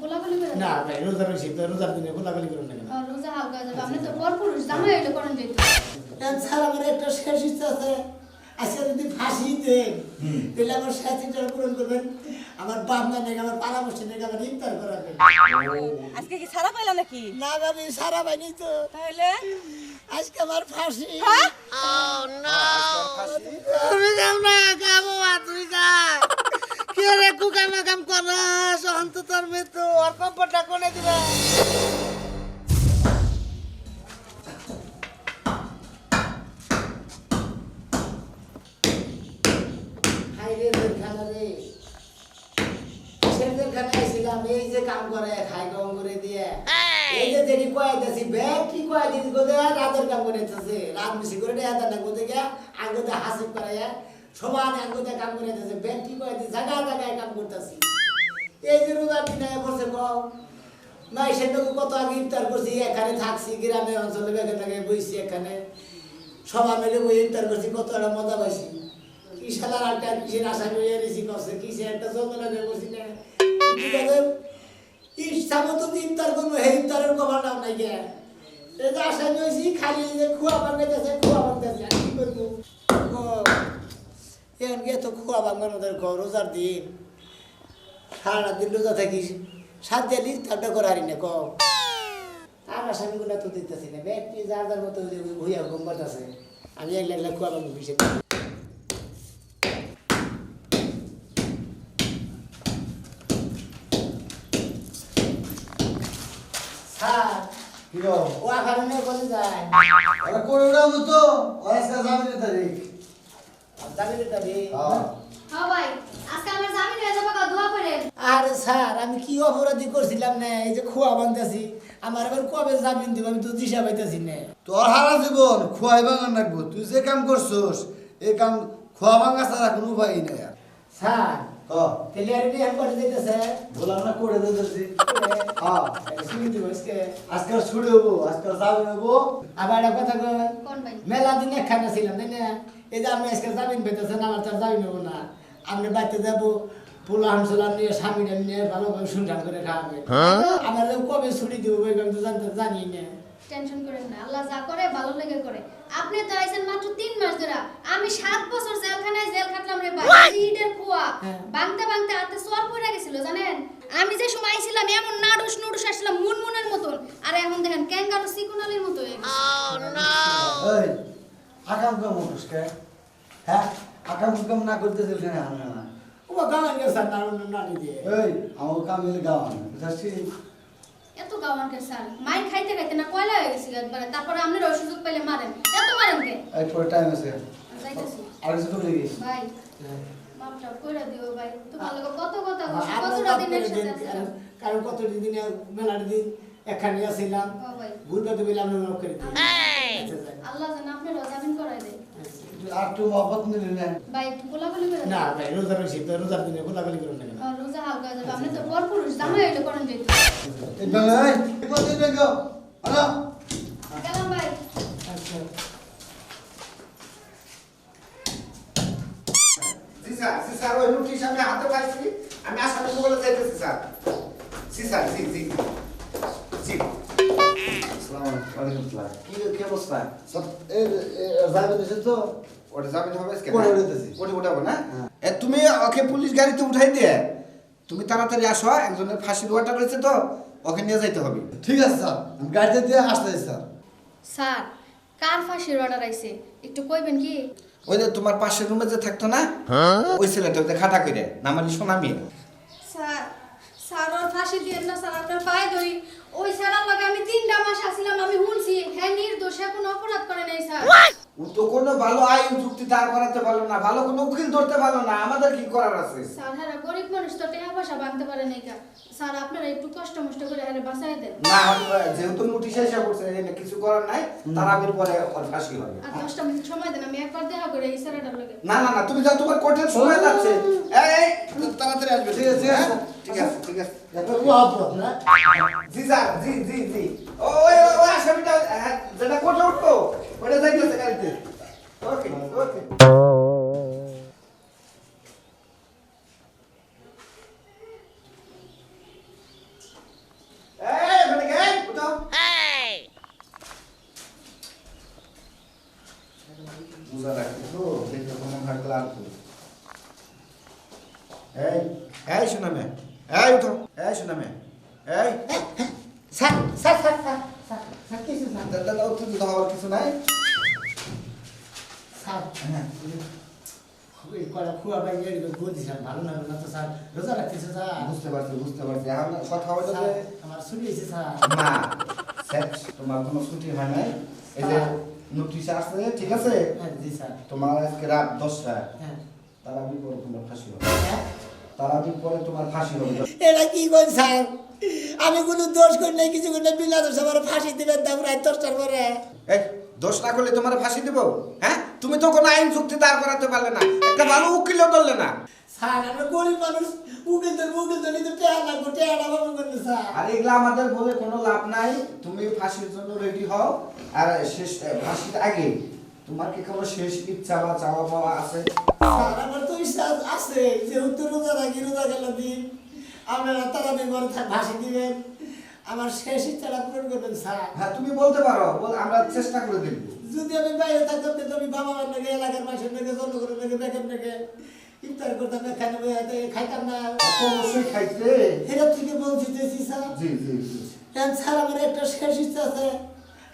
গোলাগুলি করে না ভাই রোজা রয়েছে তো রোজার দিনে গোলাগুলি করুন না কেন? রোজা হালকা যাবে আপনি তো পর পুরুষ জামাই হইলে করেন যেত স্যার আমার একটা শেষ ইচ্ছা আছে। আজকে যদি ফাঁসি দেন তাহলে আমার শেষ পূরণ করবেন। আমার বাপ পাড়া বসে নাকি আমার ইফতার করাবেন আজকে কি ছাড়া পাইলা নাকি? না ভাবি সারা পাইনি তো। তাহলে? আজকে আমার ফাঁসি। হ্যাঁ? আমি যাও না খাব তুই যা কে রে কুকামা কাম করস অন্ততর মৃত্যু আর কম্পটা কোনে দিবে? এই যে কাম করে খাই কম করে দিয়ে। এই! যে দেরি কয়ে ব্যাগ কি কয়ে দিছি গোদে রাতের কাম করে রাত মিশি করে দেয়া না গোদে গিয়া আঙ্গুতে হাসিব করে সমান আঙ্গুতে কাম করে দিতেছে, ব্যাগ কি কয়ে দিছি জায়গায় জায়গায় কাম করতেছি। এই যে রোজার দিনে বসে কও নাই, সেটাকে কত আগে ইফতার করছি, এখানে থাকছি, গ্রামে, অঞ্চলে বেগে থেকে, বইছি এখানে। সবাই মিলে বই ইফতার করছি, কত একটা মজা পাইছি। কি কিসের আশা করে এনেছি করছে কিসের একটা যন্ত্রণা করে বসি না। ইচ্ছা মতো ইফতার করব হে ইফতারের নাই গে। যে আশা করেছি, খালি খুয়া বানাইতেছে খুয়া বানাইতেছে কি করব? এখন গিয়ে তো খুয়া বাঙ্গার মতো রোজার দিন। সারা দিন রোজা থাকিস। সাত দিয়ে ইফতারটা করে হারি না কম আর আসামি গুলা তো দিতেছি না। ব্যক্তি যার যার মতো ভুইয়া গম্বাত আছে আমি এক লাখ খুয়া বাঙ্গু গো? ও আখানে বলে যায়। আরে করে উড়াবো তো আজকে যাবে তারিখ দাবি হ্যাঁ। হ্যাঁ ভাই আজকে আমার জামিন হয়ে যাবে দোয়া করেন। আরে স্যার আমি কি অপরাধী করছিলাম না? এই যে খুয়া বানতেছি আমার এবার কবে জামিন দিব? আমি তো দিশা পাইতেছি না। তোর হারা জীবন খোয়াই ভাঙান রাখব। তুই যে কাম করছস এই কাম খোয়া ভাঙা ছাড়া কোনো উপায় নাই স্যার তাহলে আর এটি করে দিতেছে বললাম না করে দিতেছি হ্যাঁ। শুনি দিব আজকে। আজকাল হব আজকাল আবার একটা কথা কয়। মেলা দিন একখানে ছিলাম তাই না? এই যে আপনি আজকে জামিন পেতেছেন আমার তার জামিন নেব না। আপনি বাড়িতে যাব পোলা হামসলাম নিয়ে স্বামী নিয়ে ভালোভাবে শুনঠান করে খাওয়াবে। আমার কবে ছুটি দিব আমি তো জানতে জানি না। টেনশন করেন না আল্লাহ যা করে ভালো লেগে করে। আপনি তো আইছেন মাত্র তিন মাস ধরে আমি সাত বছর জেলখানায় জেল খাটলাম রে ভাই কুয়া হ্যাঁ। বাংতে বাংতে হাতে সোয়ার পড়ে গেছিল জানেন? আমি যে সময় আইছিলাম এমন নাডুস নুডুস আসছিলাম মুনমুনের মতন। আর এখন দেখেন ক্যাঙ্গারু সিকুনালির মতো হয়ে গেছে। কাম উঠিস হ্যাঁ? আকাম কাম না করতেছিস কেন আমি না? ও গাওয়ান গেছে না নানি দিয়ে। এই আমার কাম এলে গাওয়ান বুঝাচ্ছি? এত গাওয়ান কে স্যার? মাই খাইতে খাইতে না কয়লা হয়ে গেছে একবারে? তারপরে আপনি সুযোগ পেলে মারেন। এত মারেন কে? এই পরে টাইম আছে। যাইতেছি। আর কিছু কি ভাই মাপটা কইরা দিও ভাই। তোমার লগে কত কথা কতটা দিনের সাথে কারণ কত দিন মেলার দিন। ও ভাই ঘুরবে তো বলে আমি মাফ করে দিই আচ্ছা, যাই। আল্লাহ যেন আপনার জামিন করাই দেয়। আর একটু মহব্বত নিলি না ভাই গোলাগুলি করে না ভাই রোজা রয়েছে তো রোজার দিনে গোলাগুলি করুন না রোজা হালকা যাবে। আপনি তো পর পুরুষ জামাই হইলে করেন যেত এই বেলা এই বিপদ এই বেঙ্গ গেলাম ভাই। আচ্ছা। জি স্যার জি স্যার ওই নোটিশ আমি হাতে পাইছি। আমি আসামি মোবাইলে যাইতেছি স্যার। জি স্যার জি জি। জি কি অবস্থা? তো? ওটা যাবেন হবে ওটা উঠাবো না? হ্যাঁ। তুমি ওকে পুলিশ গাড়িতে উঠাই দিয়ে তুমি তাড়াতাড়ি আসো একজনের ফাঁসির ওয়াটা রয়েছে তো ওকে নিয়ে যাইতে হবে। ঠিক আছে স্যার। আমি গাড়িতে দিয়ে আসতেছি স্যার। স্যার কার ফাঁসির অর্ডার আইছে? একটু কইবেন কি? ওই যে তোমার পাশের রুমে যে থাকতো না ওই ছেলেটা ওই খাটা করে নামালি সোনা মেয়ে। স্যার স্যার ওর ফাঁসি দিয়ে না স্যার আপনার পায়ে ধরি। ওই স্যারের লগে আমি তিনটা মাস আসছিলাম আমি শুনছি হ্যাঁ নির্দোষ হ্যাঁ কোনো অপরাধ করে নাই স্যার। ও তো কোনো ভালো আইন যুক্তি দাঁড় করাতে পারল না ভালো কোনো উকিল ধরতে পারল না আমাদের কি করার আছে? স্যার হ্যাঁ গরিব মানুষ তো টাকা পয়সা ভাঙতে পারে নাই কা স্যার আপনারা একটু কষ্ট মষ্ট করে হ্যাঁ বাঁচাই দেন। না যেহেতু নোটিশ এসে করছে এখানে কিছু করার নাই তারাবির পরে ওর ফাঁসি হবে। আর দশটা মিনিট সময় দেন আমি একবার দেখা করে এই স্যারেটার লগে। না না না তুমি যাও তোমার কোর্টের সময় এই এই তাড়াতাড়ি আসবে। ঠিক আছে। হ্যাঁ? ঠিক আছে ঠিক আছে। এটা মহব্বত না? জি স্যার জি জি জি। ওই ওই ওই আসামিটা হ্যাঁ, যেটা কোর্টে উঠতো ওটা যাইতেছে গাড়িতে। ওকে ওকে আসো এই শোনা মেয়ে এই sir sir sir sir sir sir কিছু স্যার দা- দা- দা, উত্তেজিত হওয়ার কিছু নাই স্যার এই কড়া খুয়া ভাই এর গদি স্যার ভালো না না তো স্যার স্যার। বুঝতে পারছি বুঝতে পারছি। এখন কথা হলো যে আমার ছুটি হয়েছে স্যার। না স্যার তোমার কোনো ছুটি হয় নাই? এই যে নোটিশ আসছে ঠিক আছে? হ্যাঁ জি স্যার। তোমার আজকে রাত দশটায় হ্যাঁ। তারা আমি পরে তোমার ফাঁসি হবে। হ্যাঁ? তারা আমি পরে তোমার ফাঁসি হবে। এটা কি কই স্যার? আমি কোনো দোষ করি নাই কিছু করি নাই বিনা দোষ আমার ফাঁসি দিবেন রাত দশটার পরে। এই দোষ না করলে তোমার ফাঁসি দিব? হ্যাঁ? তুমি তো কোনো আইন চুক্তি দাঁড় করাতে পারলে না। একটা ভালো উকিলও ধরলে না। স্যার আমরা গরিব মানুষ। উকিল লাগবো লাগবো স্যার? আর এগুলা আমাদের বলে কোনো লাভ নাই। তুমি ফাঁসির জন্য রেডি হও। আর শেষ ফাঁসির আগে তোমার কি কোনো শেষ ইচ্ছা বা চাওয়া পাওয়া আছে? স্যার আমার তো ইচ্ছা আছে যেহেতু রোজা রাখি রোজা গেল দিন। আপনারা তারা ভাসি দিবেন। আমার শেষ ইচ্ছাটা পূরণ করবেন স্যার। হ্যাঁ তুমি বলতে পারো আমরা চেষ্টা করে দেখব। যদি আমি বাইরে থাকতাম তো আমি বাবা মার নাকি এলাকার মানুষের নাকি জনগণের নাকি বেকার নাকি ইফতার করতাম না খাইতাম খাইতাম না। অবশ্যই খাইতে। এটা থেকে বলছি দেখি স্যার। জি জি স্যার আমার একটা শেষ ইচ্ছা আছে।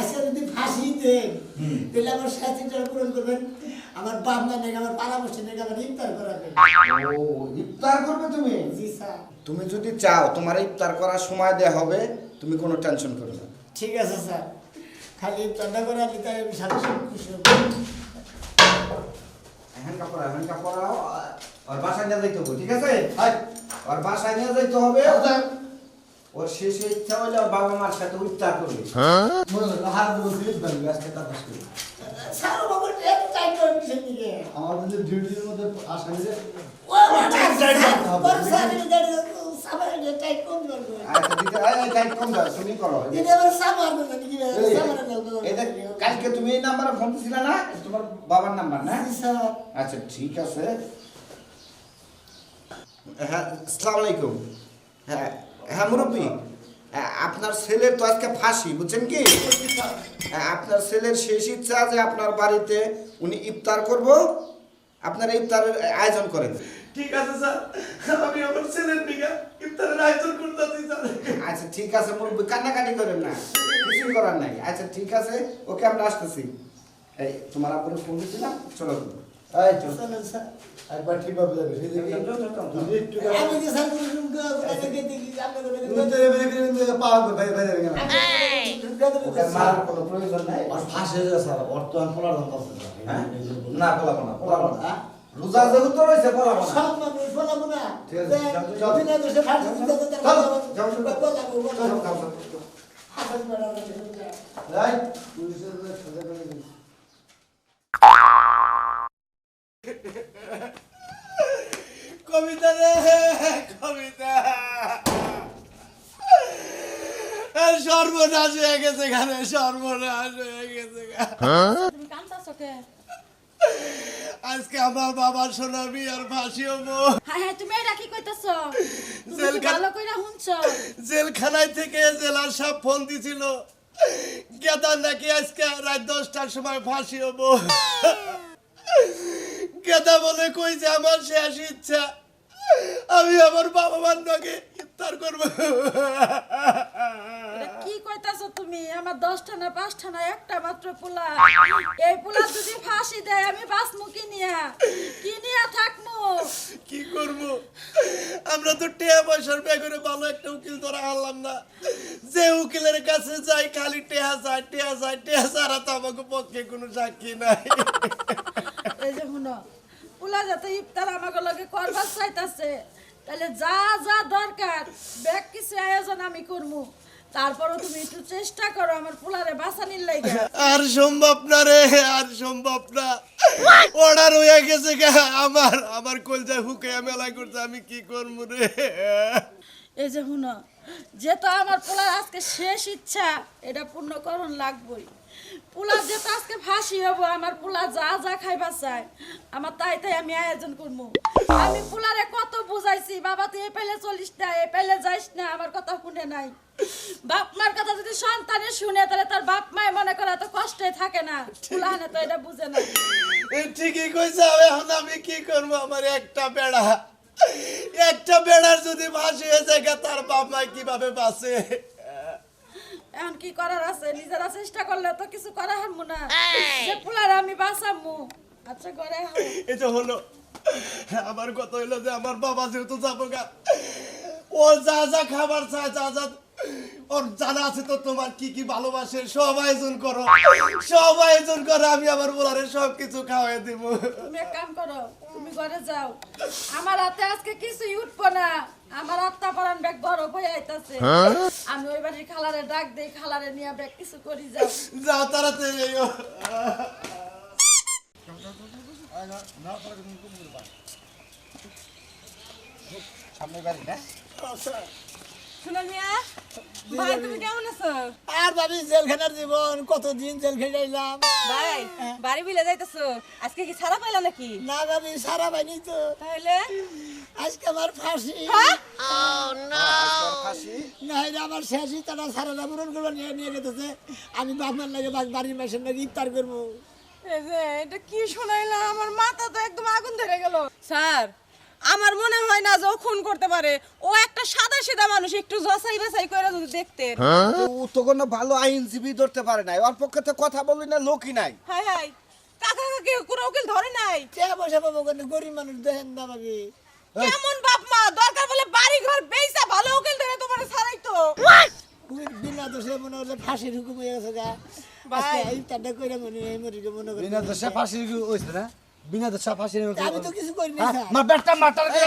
আজকে যদি ফাঁসি দেন তাহলে আমার ইচ্ছাটা পূরণ করবেন আমার বাপ মা নাকি আমার পাড়াপড়শি নাকি আমার ইফতার করাবেন। ও ইফতার করবে তুমি? জি স্যার। তুমি যদি চাও তোমার ইফতার করার সময় দেয়া হবে তুমি কোনো টেনশন করো না। ঠিক আছে স্যার। খালি ইফতারটা করে আমি তাই আমি সাথে সাথে খুশি হব। এখন কাপড় এখন কাপড় ওর বাসায় নিয়ে যাইতে হবে ঠিক আছে? ওর বাসায় নিয়ে যাইতে হবে। ওর শেষে ইচ্ছা হইলে বাবা মার সাথে ইফতার করবে। কিন্তু ডিউটির মধ্যে আসা গেছে আচ্ছা কালকে তুমি এই নাম্বারে ফোন দিছিলে না? তোমার বাবার নাম্বার না? স্যার। আচ্ছা ঠিক আছে। হ্যাঁ আসসালামু আলাইকুম। হ্যাঁ হ্যাঁ মুরব্বী। আপনার ছেলের তো আজকে ফাঁসি বুঝছেন কি? আপনার ছেলের শেষ ইচ্ছা যে আপনার বাড়িতে উনি ইফতার করব আপনারা ইফতারের আয়োজন করেন ঠিক আছে স্যার। আমি আমার ছেলের দিকে ইফতারের আয়োজন করতেছি স্যার। আচ্ছা ঠিক আছে মুরব্বী কান্নাকাটি করেন না। কিছুই করার নাই। আচ্ছা ঠিক আছে ওকে আমরা আসতেছি। এই তোমার আপুরে ফোন দিছিলাম চলো। এই স্যার একবার ঠিকভাবে যাবে সেই দিকে। যদি একটু আমি কি স্যার কোনো রুম দেখি দেখি। আপনাদের তুমি তো এবারে কিন্তু পাওয়া ভাই ভাই কেন ওকে মারার কোনো প্রয়োজন নাই। আর ফাঁসে যায় স্যার বর্তমান পোলার দাম আছে হ্যাঁ? না পোলাবো না পোলাবো না। হ্যাঁ? রোজা যেহেতু রয়েছে সব মানুষ ঠিক আছে, দিতে দিতে চলো, যাও, চলো। চলো। হাসান বেড়া পুলিশের লোক করে দিস কবিতা রে কবিতা। সর্বনাশ হয়ে গেছে এখানে সর্বনাশ হয়ে গেছে আজকে আমার বাবা সোনাবি আর ফাঁসি হব। হ্যাঁ হ্যাঁ তুমি এটা কি কইতাছো? ভালো কইরা শুনছো? জেলখানায় থেকে জেলার সব ফোন দিছিল। গেদার নাকি আজকে রাত দশটার সময় ফাঁসি হব। গেদা বলে কই যে আমার শেষ ইচ্ছা। আমি আমার বাবা মার নাকি ইফতার করব। কি কইতাছো তুমি? আমার দশটা না পাঁচটা না একটা মাত্র পোলা। এই পোলা যদি ফাঁসি দেয় আমি বাঁচমু কি নিয়া? কি নিয়া থাকমু? কি করব? আমরা তো টেয়া পয়সার বেগরে ভালো একটা উকিল ধরা হারলাম না। যে উকিলের কাছে যাই খালি টেহা যায় টেহা যায় টেহা ছাড়া তো আমাকে পক্ষে কোনো সাক্ষী নাই। এই যে শুনো যাতে ইফতার আমাকে লগে করবার চাইতাছে তাহলে যা যা দরকার ব্যাগ কিছু আয়োজন আমি করমু। তারপরও তুমি একটু চেষ্টা করো আমার পোলারে বাঁচানির লাগে আর সম্ভব না রে আর সম্ভব না। অর্ডার হয়ে গেছে আমার আমার কলজায় হুকে মেলা করছে আমি কি করব রে? এই যে শুনো যেহেতু আমার পোলার আজকে শেষ ইচ্ছা এটা পূর্ণ করণ লাগবই। পোলার যেটা ফাঁসি হব, আমার পোলা যা যা খাইবা চায়। আমার তাই তাই আমি আয়োজন করব আমি পোলারে কত বুঝাইছি, বাবা তুই এ পেলে চলিস না এ পেলে যাইস না, আমার কথা শুনে নাই। বাপ মার কথা যদি সন্তানে শুনে, তাহলে তার বাপ মায় মনে করে এত কষ্টে থাকে না। পোলাহানে তো এটা বুঝে না। ঠিকই কইছে এখন আমি কি করব, আমার একটা বেড়া। একটা বেড়ার যদি ফাঁসি হয়ে যায়, তার বাপ মা কীভাবে বাঁচে? এখন কি করার আছে? নিজেরা চেষ্টা করলে তো কিছু করা হারমু না। সে পোলার আমি বাঁচামু। আচ্ছা করে এই যে হলো আমার কথা হইল যে আমার বাবা যেহেতু যাব গা ও যা যা খাবার চায় যা যা ওর জানা আছে তো তোমার কি কি ভালোবাসে? সব আয়োজন করো। সব আয়োজন করো আমি আমার বোলারে সব কিছু খাওয়াই দিব। তুমি এক কাম করো তুমি ঘরে যাও। আমার হাতে আজকে কিছুই উঠবো না। আমার আত্মা পরান ব্যাগ বড় হয়ে আইতাছে। আমি ওই বাড়ির খালারে ডাক দেই খালারে নিয়ে ব্যাগ কিছু করি যাও। যাও তাড়াতাড়ি যাইও। শুনো মিয়া ভাই তুমি কেমন আছো? আর ভাবি জেলখানার জীবন কতদিন জেল খেলাইলাম ভাই বাড়ি বিলে যাইতেছো? আজকে কি ছাড়া পাইলা নাকি? না ভাবি সারা পাইনি তো। তাহলে? আজকে আমার ফাঁসি। না এটা আমার শেষই তারা সারা পূরণ করব নিয়ে নিয়ে গেতেছে। আমি বাপমার লাগে বাড়ির মাসের লাগে ইফতার করব। এটা কি শোনাইলাম আমার মাথা তো একদম আগুন ধরে গেল। স্যার আমার মনে হয় না যে ও খুন করতে পারে। ও একটা সাদা সিধা মানুষ একটু জসাই বাছাই করে যদি দেখতেন। ও তো কোনো ভালো আইনজীবী ধরতে পারে নাই। ওর পক্ষে তো কথা বলি না লোকই নাই। হাই হাই কাকা কাকি কোনো উকিল ধরে নাই? টাকা পয়সা পাবো কেন গরিব মানুষ দেখেন না ভাবি কেমন বাপ মা? দরকার বলে বাড়ি ঘর বেইসা ভালো উকিল ধরে তোমার ছাড়াই তো। বিনা দোষে মনে হচ্ছে ফাঁসির হুকুম হয়ে গেছে গা। ভাই। ইফতারটা করে মনে হয় মরিকে মনে করি বিনা দশা ফাঁসির কি হইছে না? বিনা দশা ফাঁসির আমি তো কিছু করি না হ্যাঁ, মা বেটা মাটার যে,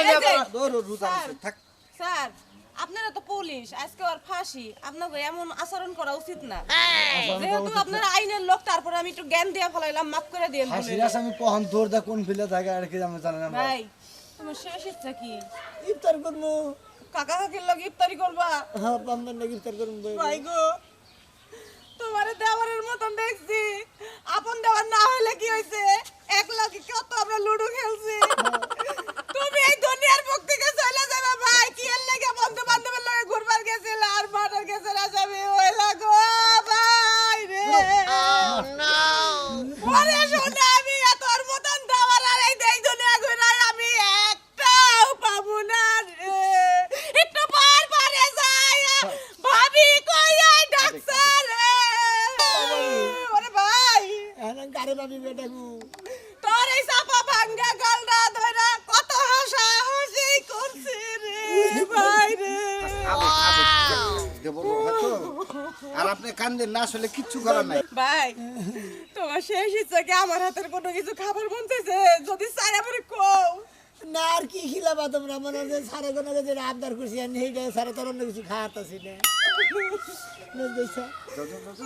স্যার আপনারা তো পুলিশ আজকে আর ফাঁসি। আপনাকে এমন আচরণ করা উচিত না। যেহেতু আপনারা আইনের লোক তারপরে আমি একটু জ্ঞান দিয়ে ফেলাইলাম মাফ করে দিয়ে ফাঁসির আসামি পহন দৌড় দা কোন ফিলে থাকে আর কি আমি জানি না। ভাই তোমার শেষ ইচ্ছা কি? ইফতার করব। কাকা কাকির লোক ইফতারি করবা? হ্যাঁ বাম্বার নাকি ইফতার করব। ভাই গো তোমার দেওয়ারের মতন দেখছি। আপন দেওয়ার না হলে কি হয়েছে এক লাখে কত আমরা লুডো খেলছি। তুমি এই দুনিয়ার বুক থেকে চলে যাবে ভাই। কি এর লাগে বন্ধু বান্ধবের লাগে ঘুরবার গেছিল আর মাটার গেছিল আসামি ওই লাগো ভাই রে। কান্দেন না আসলে কিচ্ছু করার নাই। ভাই তোমার শেষ ইচ্ছা কি আমার হাতের কোনো কিছু খাবার চাইছে যদি চাই আমার কও। না আর কি খিলাবা তোমরা? মনে হচ্ছে সারে কোনো কিছু আবদার করছি আর নেই যায় সারে তোর অন্য কিছু খাওয়াতেছি না।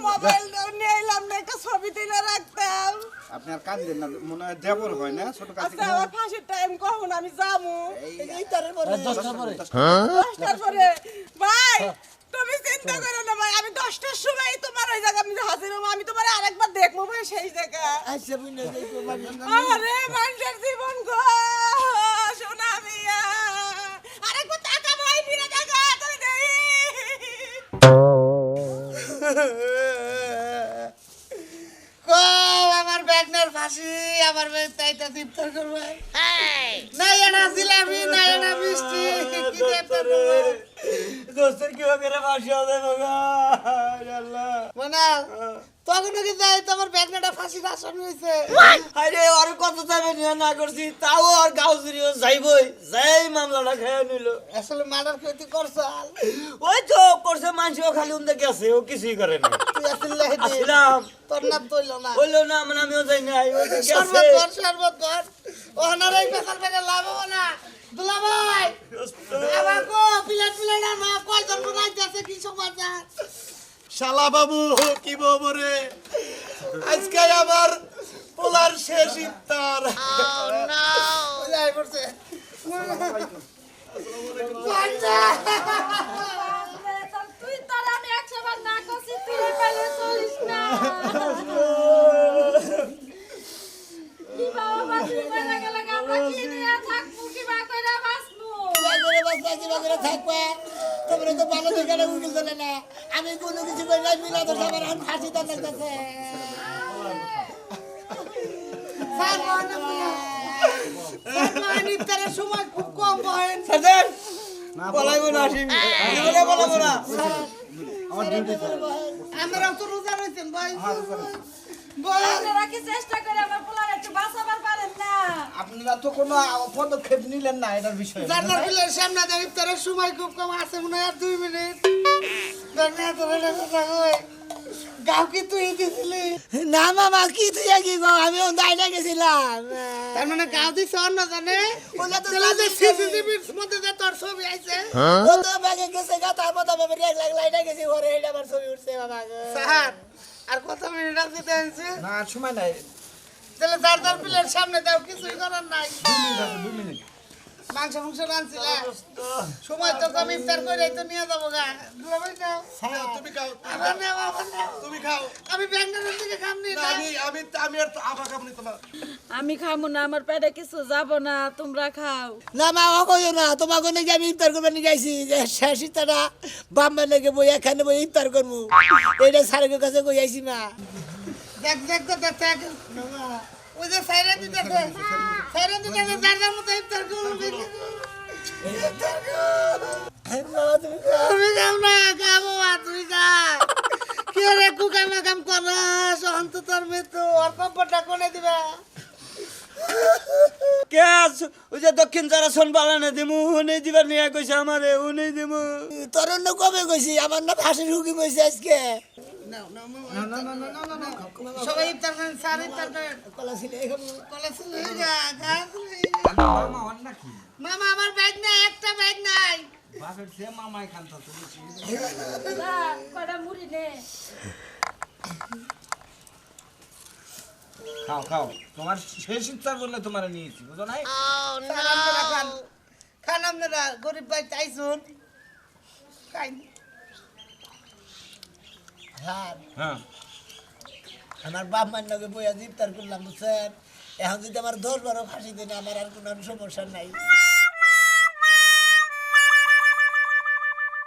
মোবাইল নিয়ে এলাম না একটা ছবি তুলে রাখতাম। আপনি আর কান্দেন না মনে হয় দেবর হয় না? ছোট কাছে আচ্ছা আমার ফাঁসির টাইম কখন? আমি যাব। এই তারের পরে। পরে। পরে। ভাই তুমি চিন্তা করো না ভাই আমি দশটার সময় তোমার ওই জায়গা আমি হাজির হব আমি তোমার আরেকবার দেখব ভাই সেই জায়গা আচ্ছা বুঝলে আরে মানুষের জীবন গো সোনা মিয়া। আরেকবার টাকা ভাই ফিরে টাকা তুই দেই আমার ব্যাগনার ফাঁসি আমার তাইটা করবে। দোস্তের কি হবে রে ফাঁসি হবে মানে তখন কি যাই তোমার বেগনাটা ফাঁসি আসন হয়েছে। আরে আর কত টাকা নিয়ে না করছি তাও আর গাও চুরিও যাইবই। যাই মামলাটা খেয়ে নিল। আসলে মার্ডার ক্ষতি করছাল ওই তো করছে মানুষও খালি উন্দে গেছে ও কিছুই করে না তুই আসলে আসলাম। তোর নাম তৈল না। বলল না মানে আমিও যাই নাই ও তো গেছে। শরবত কর শরবত কর ওনার এই পেশাল পেশাল লাভ হবে না। দুলা ভাই আবার কো প্লেট প্লেট না কয়জন বানাইতেছে কি সমাচার? শালা বাবু কি বলব রে? আজকে আমার পোলার শেষ ইফতার। যাই পড়ছে পান্ডা তুই তার আমি একশো বার না করছি তুই পেলে চলিস না কি বাবা বাঁচি মেরে গেলে আমরা কি নিয়ে থাকব কি বা করে বাঁচবো বাজারে বাজারে বাজারে থাকবে তোমরা তো ভালো দেখে না উকিল চলে না আমি কোনো কিছু করি না। মিলা তো সবার এখন ফাঁসি তো লাগতেছে সময় খুব কম বহেন পলাইবো না আসি জীবনে না আমার আমরা তো ভাই। ভাই। আপনারা কি চেষ্টা করে আমার পোলার একটু বাঁচাবার পারেন না। আপনারা তো কোনো পদক্ষেপ নিলেন না এটার বিষয়ে। জান্নার সামনে সময় খুব কম আছে মনে হয় দুই মিনিট। কথা গাও কি তুই দিছিলি? না মামা কি তুই কি গো আমি দাইটা গেছিলাম। তার মানে গাও দিছ অন্য জানে? ওটা তো তাহলে যে সিসিটিভির মধ্যে যে তোর ছবি আইছে? ও তো ব্যাগে গেছে গা তার মতো আমি এক লাখ লাইটা গেছি ঘরে এটা আমার ছবি উঠছে বাবা স্যার আর কত মিনিট আছে দিতে না সময় নাই। তাহলে যার প্লেট সামনে দাও কিছুই করার নাই। মাংস মাংস রাঁধছিলে? সময় তো কম ইফতার করে তো নিয়ে যাব গা। দুলাভাই যাও তুমি খাও। আবার নেও আবার নেও তুমি খাও। আমি ব্যাংকের দিকে কাম না আমি আমি আমি আর আবার খাব না তোমার। আমি খাব না আমার পেটে কিছু যাব না তোমরা খাও। না মা ও কইও না তোমাকে নাকি আমি ইফতার করবার নিয়ে যাইছি যে শেষ ইফতারটা বাম্মা নাকি বই এখানে বই ইফতার করব এইটা স্যারের কাছে কই আইছি মা। দেখ দেখ তো দেখ দেখ। ওই যে সাইরা দিতে দে। সাইরা দিতে দে। যার যার মতো ইফতার করব ইফতার বাবা তুমি খাও। তুমি খাও না খাব মা তুমি খা কি রে কুকামা কাম করস? অন্ততর মৃত্যু। আর কপটা কোনে দিবা? কে আছ- ওই যে দক্ষিণ যারা শোন পালানে দিমু উনি দিবার নিয়ে কইছে আমারে উনি দিমু। তোর অন্য কবে কইছি? আমার না ফাঁসির হুকি কইছে আজকে। সবাই ইফতার করেন স্যার ইফতার করেন কলা ছিল খুলে যা। মামা আমার ব্যাগ নাই একটা ব্যাগ নাই. যা, কয়টা মুড়ি নে। খাও খাও। তোমার শেষ ইচ্ছার জন্য তোমার নিয়েছি বুঝো নাই? খান খান। আপনারা গরিব ভাই চাইছুন খাই হ্যাঁ। হ্যাঁ। আমার বাপ মার নাকি বইয়া গ্রেপ্তার করলাম বুঝছেন? এখন যদি আমার দশ বারো ফাঁসি দিনে আমার আর কোনো সমস্যা নাই।